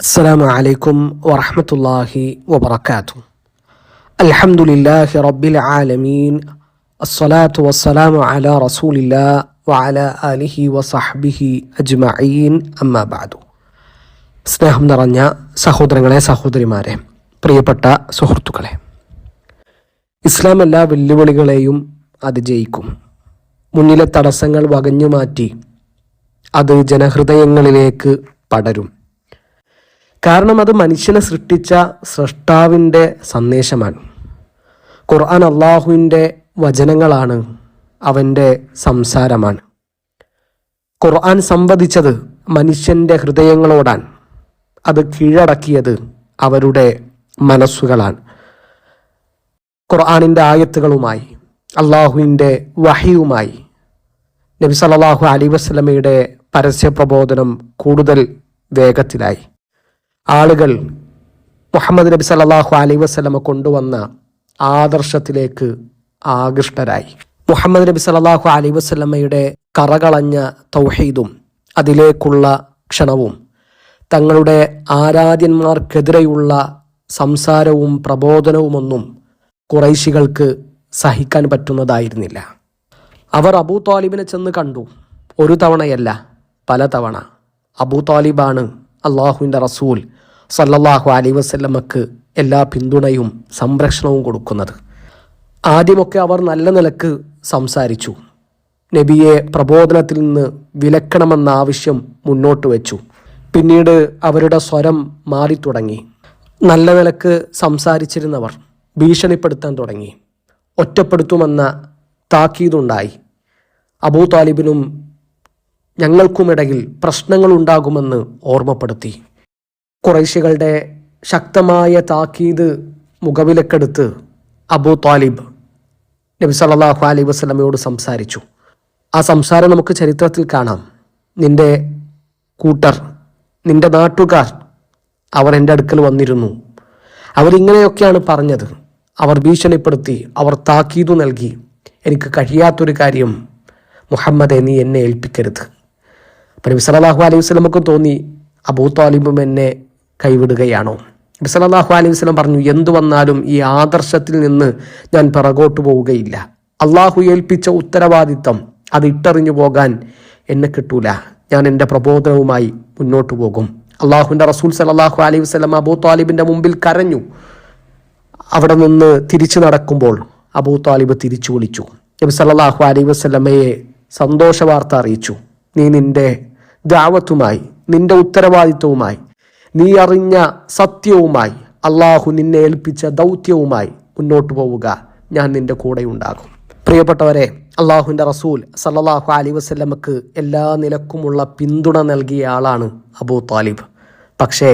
السلام عليكم ورحمة الله وبركاته الحمد لله رب العالمين الصلاة والسلام على رسول الله وعلى آله وصحبه أجمعين أما بعد സ്നേഹം നിറഞ്ഞ സഹോദരങ്ങളെ സഹോദരിമാരെ പ്രിയപ്പെട്ട സുഹൃത്തുക്കളെ ഇസ്ലാം എല്ലാ വെല്ലുവിളികളെയും അതിജയിക്കും മുന്നിലെ തടസ്സങ്ങൾ വകഞ്ഞു മാറ്റി അത് ജനഹൃദയങ്ങളിലേക്ക് പടരും കാരണം അത് മനുഷ്യനെ സൃഷ്ടിച്ച സൃഷ്ടാവിന്റെ സന്ദേശമാണ്. ഖുർആൻ അള്ളാഹുവിന്റെ വചനങ്ങളാണ് അവന്റെ സംസാരമാണ്. ഖുർആൻ സംവദിച്ചത് മനുഷ്യന്റെ ഹൃദയങ്ങളോടാണ്. അത് കീഴടക്കിയത് അവരുടെ മനസ്സുകളാണ്. ഖുർആാനിന്റെ ആയത്തുകളുമായി അള്ളാഹുവിന്റെ വഹിയുമായി നബി സല്ലല്ലാഹു അലൈ വസ്ലമയുടെ പരസ്യ പ്രബോധനം കൂടുതൽ വേഗത്തിലായി. ആളുകൾ മുഹമ്മദ് നബി സല്ലാഹു അലൈ വസ്ലമ കൊണ്ടുവന്ന ആദർശത്തിലേക്ക് ആകൃഷ്ടരായി. മുഹമ്മദ് നബി സല്ലാഹു അലൈ വസ്ലമയുടെ കറകളഞ്ഞ തൗഹീദും അതിലേക്കുള്ള ക്ഷണവും തങ്ങളുടെ ആരാധ്യന്മാർക്കെതിരെയുള്ള സംസാരവും പ്രബോധനവുമൊന്നും കുറൈശികൾക്ക് സഹിക്കാൻ പറ്റുന്നതായിരുന്നില്ല. അവർ അബൂ താലിബിനെ ചെന്ന് കണ്ടു. ഒരു തവണയല്ല പല തവണ അബൂ താലിബാണ് അള്ളാഹുവിന്റെ റസൂൽ സല്ലല്ലാഹു അലൈ വസല്ലമക്ക് എല്ലാ പിന്തുണയും സംരക്ഷണവും കൊടുക്കുന്നത്. ആദ്യമൊക്കെ അവർ നല്ല നിലയ്ക്ക് സംസാരിച്ചു. നബിയെ പ്രബോധനത്തിൽ നിന്ന് വിലക്കണമെന്ന ആവശ്യം മുന്നോട്ട് വെച്ചു. പിന്നീട് അവരുടെ സ്വരം മാറിത്തുടങ്ങി നല്ല നിലയ്ക്ക് സംസാരിച്ചിരുന്നവർ ഭീഷണിപ്പെടുത്താൻ തുടങ്ങി. ഒറ്റപ്പെടുത്തുമെന്ന താക്കീതുണ്ടായി. അബൂ താലിബിനും ഞങ്ങൾക്കുമിടയിൽ പ്രശ്നങ്ങളുണ്ടാകുമെന്ന് ഓർമ്മപ്പെടുത്തി. കുറേശികളുടെ ശക്തമായ താക്കീത് മുഖവിലക്കെടുത്ത് അബൂ താലിബ് നബി സല്ലാഹു അലൈഹി വസ്ലമയോട് സംസാരിച്ചു. ആ സംസാരം നമുക്ക് ചരിത്രത്തിൽ കാണാം. നിന്റെ കൂട്ടർ നിന്റെ നാട്ടുകാർ അവർ എന്റെ അടുക്കൽ വന്നിരുന്നു. അവരിങ്ങനെയൊക്കെയാണ് പറഞ്ഞത്. അവർ ഭീഷണിപ്പെടുത്തി അവർ താക്കീതു നൽകി. എനിക്ക് കഴിയാത്തൊരു കാര്യം മുഹമ്മദെ നീ എന്നെ ഏൽപ്പിക്കരുത്. അപ്പം നബി സലാഹു അലൈഹി വസ്ലമൊക്കെ തോന്നി അബൂ താലിബും എന്നെ കൈവിടുകയാണോ? നബി സലാഹു അലൈഹി വസ്ലം പറഞ്ഞു എന്തു വന്നാലും ഈ ആദർശത്തിൽ നിന്ന് ഞാൻ പിറകോട്ട് പോവുകയില്ല. അള്ളാഹു ഏൽപ്പിച്ച ഉത്തരവാദിത്തം അത് ഇട്ടറിഞ്ഞു പോകാൻ എന്നെ കിട്ടൂല. ഞാൻ എന്റെ പ്രബോധനവുമായി മുന്നോട്ട് പോകും. അള്ളാഹുവിന്റെ റസൂൽ സലാഹു അലൈഹി വസ്ലം അബൂ താലിബിന്റെ മുമ്പിൽ കരഞ്ഞു. അവിടെ നിന്ന് തിരിച്ചു നടക്കുമ്പോൾ അബൂ താലിബ് തിരിച്ചു വിളിച്ചു. നബി സല്ലല്ലാഹു അലൈഹി വസ്ലമയെ സന്തോഷ വാർത്ത അറിയിച്ചു. നീ നിന്റെ ദാവത്തുമായി നിന്റെ ഉത്തരവാദിത്വവുമായി നീ അറിഞ്ഞ സത്യവുമായി അള്ളാഹു നിന്നെ ഏൽപ്പിച്ച ദൗത്യവുമായി മുന്നോട്ട് പോവുക. ഞാൻ നിന്റെ കൂടെ ഉണ്ടാകും പ്രിയപ്പെട്ടവരെ അള്ളാഹുവിന്റെ റസൂൽ സല്ലാഹു അലി വസല്ലമക്ക് എല്ലാ നിലക്കുമുള്ള പിന്തുണ നൽകിയ ആളാണ് അബൂ താലിബ്. പക്ഷേ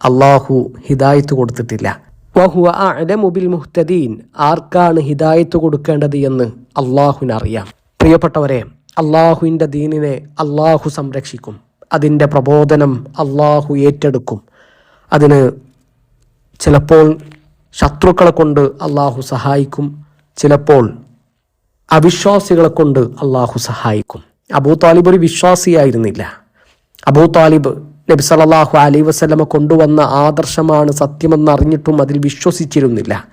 അള്ളാഹു ഹിദായത്ത് കൊടുത്തിട്ടില്ല. വഹുവ അഅലമു ബിൽ മുഹ്തദീൻ. ആർക്കാണ് ഹിദായത്ത് കൊടുക്കേണ്ടത് എന്ന് അള്ളാഹുവിനറിയാം. പ്രിയപ്പെട്ടവരെ അള്ളാഹുവിന്റെ ദീനിനെ അള്ളാഹു സംരക്ഷിക്കും. അതിന്റെ പ്രബോധനം അള്ളാഹു ഏറ്റെടുക്കും. അതിന് ചിലപ്പോൾ ശത്രുക്കളെ കൊണ്ട് അള്ളാഹു സഹായിക്കും. ചിലപ്പോൾ അവിശ്വാസികളെ കൊണ്ട് അള്ളാഹു സഹായിക്കും. അബൂ താലിബ് ഒരു വിശ്വാസിയായിരുന്നില്ല. അബൂ താലിബ് നബി സല്ലല്ലാഹു അലൈ വസല്ലമ കൊണ്ടുവന്ന ആദർശമാണ് സത്യമെന്ന് അറിഞ്ഞിട്ടും അതിൽ വിശ്വസിച്ചിരുന്നില്ല.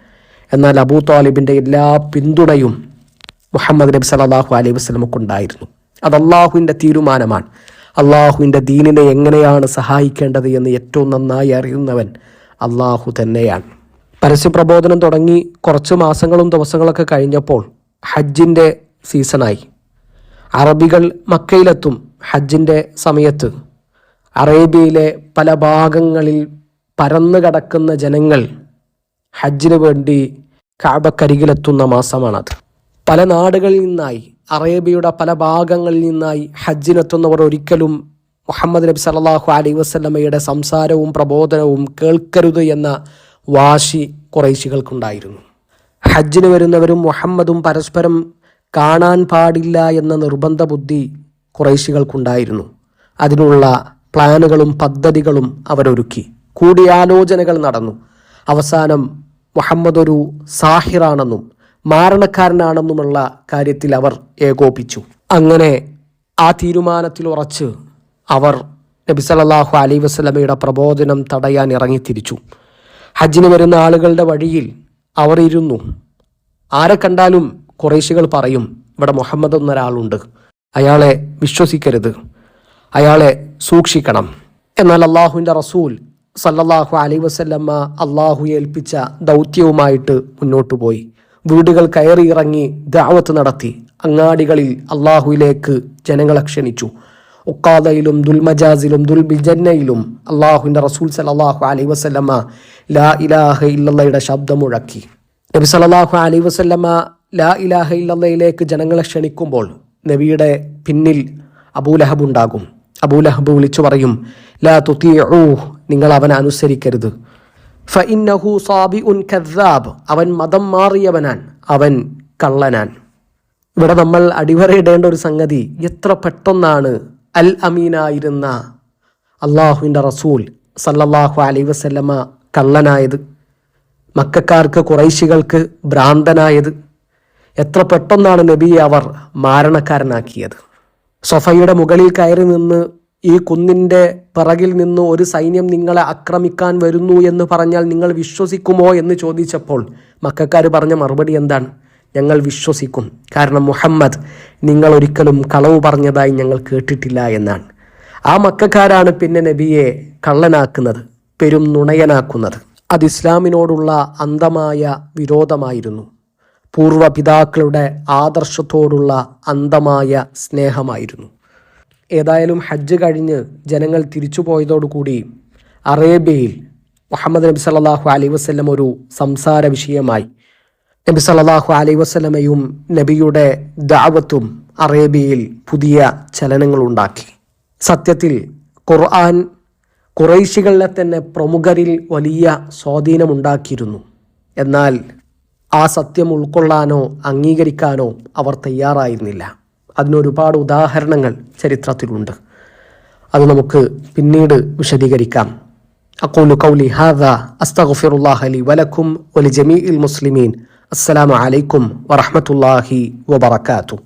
എന്നാൽ അബൂ താലിബിന്റെ എല്ലാ പിന്തുണയും മുഹമ്മദ് നബി സലാഹു അലൈഹി വസ്ലമുക്കുണ്ടായിരുന്നു അത് അള്ളാഹുവിന്റെ തീരുമാനമാണ്. അള്ളാഹുവിന്റെ ദീനിനെ എങ്ങനെയാണ് സഹായിക്കേണ്ടത് എന്ന് ഏറ്റവും നന്നായി അറിയുന്നവൻ അള്ളാഹു തന്നെയാണ്. പരസ്യപ്രബോധനം തുടങ്ങി കുറച്ച് മാസങ്ങളും ദിവസങ്ങളൊക്കെ കഴിഞ്ഞപ്പോൾ ഹജ്ജിന്റെ സീസണായി. അറബികൾ മക്കയിലെത്തും ഹജ്ജിന്റെ സമയത്ത്. അറേബ്യയിലെ പല ഭാഗങ്ങളിൽ പരന്നു കിടക്കുന്ന ജനങ്ങൾ ഹജ്ജിന് വേണ്ടി കാബക്കരികിലെത്തുന്ന മാസമാണത്. പല നാടുകളിൽ നിന്നായി അറേബ്യയുടെ പല ഭാഗങ്ങളിൽ നിന്നായി ഹജ്ജിനെത്തുന്നവർ ഒരിക്കലും മുഹമ്മദ് നബി സല്ലല്ലാഹു അലൈഹി വസ്ലമയുടെ സംസാരവും പ്രബോധനവും കേൾക്കരുത് എന്ന വാശി കുറേശികൾക്കുണ്ടായിരുന്നു. ഹജ്ജിന് വരുന്നവരും മുഹമ്മദും പരസ്പരം കാണാൻ പാടില്ല എന്ന നിർബന്ധ ബുദ്ധി കുറേശികൾക്കുണ്ടായിരുന്നു. അതിനുള്ള പ്ലാനുകളും പദ്ധതികളും അവരൊരുക്കി. കൂടിയാലോചനകൾ നടന്നു. അവസാനം മുഹമ്മദ് ഒരു സാഹിറാണെന്നും മാരണക്കാരനാണെന്നുമുള്ള കാര്യത്തിൽ അവർ ഏകോപിച്ചു. അങ്ങനെ ആ തീരുമാനത്തിൽ ഉറച്ച് അവർ നബി സല്ലല്ലാഹു അലൈ വസ്ലമയുടെ പ്രബോധനം തടയാൻ ഇറങ്ങിത്തിരിച്ചു. ഹജ്ജിന് വരുന്ന ആളുകളുടെ വഴിയിൽ അവർ ഇരുന്നു. ആരെ കണ്ടാലും കുറേശികൾ പറയും ഇവിടെ മുഹമ്മദ് എന്നൊരാളുണ്ട്. അയാളെ വിശ്വസിക്കരുത്. അയാളെ സൂക്ഷിക്കണം. എന്നാൽ അള്ളാഹുവിന്റെ റസൂൽ സല്ലല്ലാഹു അലൈ വസല്ലമ്മ അള്ളാഹു ഏൽപ്പിച്ച ദൗത്യവുമായിട്ട് മുന്നോട്ടു പോയി വീടുകൾ കയറി ഇറങ്ങി ദാവത്ത് നടത്തി. അങ്ങാടികളിൽ അള്ളാഹുവിലേക്ക് ജനങ്ങളെ ക്ഷണിച്ചു. ഉക്കാദയിലും ദുൽമജാസിലും ദുൽബിജന്നയിലും അള്ളാഹുവിന്റെ റസൂൽ സലാഹു അലൈ വസല്ലമ്മ ലാ ഇലാഹ ഇല്ലയുടെ ശബ്ദം മുഴക്കി. നബി സലാഹു അലൈ വസല്ലമ്മ ലാ ഇലാഹ ഇല്ലയിലേക്ക് ജനങ്ങളെ ക്ഷണിക്കുമ്പോൾ നബിയുടെ പിന്നിൽ അബൂലഹബ് ഉണ്ടാകും. അബൂലഹബ് വിളിച്ചു പറയും ലാ തുത്തിഊ നിങ്ങൾ അവനെ അനുസരിക്കരുത്. ഫഇന്നഹു സാബി ഉൻ കദ്ദാബ്. അവൻ മതം മാറിയവനാൻ അവൻ കള്ളനാൻ. ഇവിടെ നമ്മൾ അടിവരയിടേണ്ട ഒരു സംഗതി എത്ര പെട്ടെന്നാണ് അൽ അമീനായിരുന്ന അള്ളാഹുവിന്റെ റസൂൽ സല്ലല്ലാഹു അലൈ വസല്ലമ കള്ളനായത്? മക്കാർക്ക് കുറൈശികൾക്ക് ഭ്രാന്തനായത്? എത്ര പെട്ടെന്നാണ് നബിയെ അവർ മാരണക്കാരനാക്കിയത്? സൊഫയുടെ മുകളിൽ കയറി നിന്ന് ഈ കുന്നിന്റെ പിറകിൽ നിന്ന് ഒരു സൈന്യം നിങ്ങളെ ആക്രമിക്കാൻ വരുന്നു എന്ന് പറഞ്ഞാൽ നിങ്ങൾ വിശ്വസിക്കുമോ എന്ന് ചോദിച്ചപ്പോൾ മക്കാർ പറഞ്ഞ മറുപടി എന്താണ്? ഞങ്ങൾ വിശ്വസിക്കും. കാരണം മുഹമ്മദ് നിങ്ങൾ ഒരിക്കലും കളവ് പറഞ്ഞതായി ഞങ്ങൾ കേട്ടിട്ടില്ല എന്നാണ്. ആ മക്കാരാണ് പിന്നെ നബിയെ കള്ളനാക്കുന്നത് പെരും നുണയനാക്കുന്നത്. അത് ഇസ്ലാമിനോടുള്ള അന്ധമായ വിരോധമായിരുന്നു. പൂർവ പിതാക്കളുടെ ആദർശത്തോടുള്ള അന്ധമായ സ്നേഹമായിരുന്നു. ഏതായാലും ഹജ്ജ് കഴിഞ്ഞ് ജനങ്ങൾ തിരിച്ചു പോയതോടുകൂടി അറേബ്യയിൽ മുഹമ്മദ് നബി സല്ലാഹു അലൈ വസ്ലം ഒരു സംസാര വിഷയമായി. നബി സല്ലാഹു അലൈ വസ്ലമയും നബിയുടെ ദാവത്തും അറേബ്യയിൽ പുതിയ ചലനങ്ങൾ ഉണ്ടാക്കി സത്യത്തിൽ ഖുർആൻ കുറൈശികളിലെ തന്നെ പ്രമുഖരിൽ വലിയ സ്വാധീനമുണ്ടാക്കിയിരുന്നു. എന്നാൽ ആ സത്യം ഉൾക്കൊള്ളാനോ അംഗീകരിക്കാനോ അവർ തയ്യാറായിരുന്നില്ല. അതിനൊരുപാട് ഉദാഹരണങ്ങൾ ചരിത്രത്തിലുണ്ട്. അത് നമുക്ക് പിന്നീട് വിശദീകരിക്കാം. അക്കോലു കൗലി ഹാദ അസ്തഗ്ഫിറുല്ലാഹ ലി വലക്കും ഒലി ജമീഇൽ മുസ്ലിമീൻ. അസ്സലാമു അലൈക്കും വറഹ്മത്തുള്ളാഹി വബറകാതുഹു.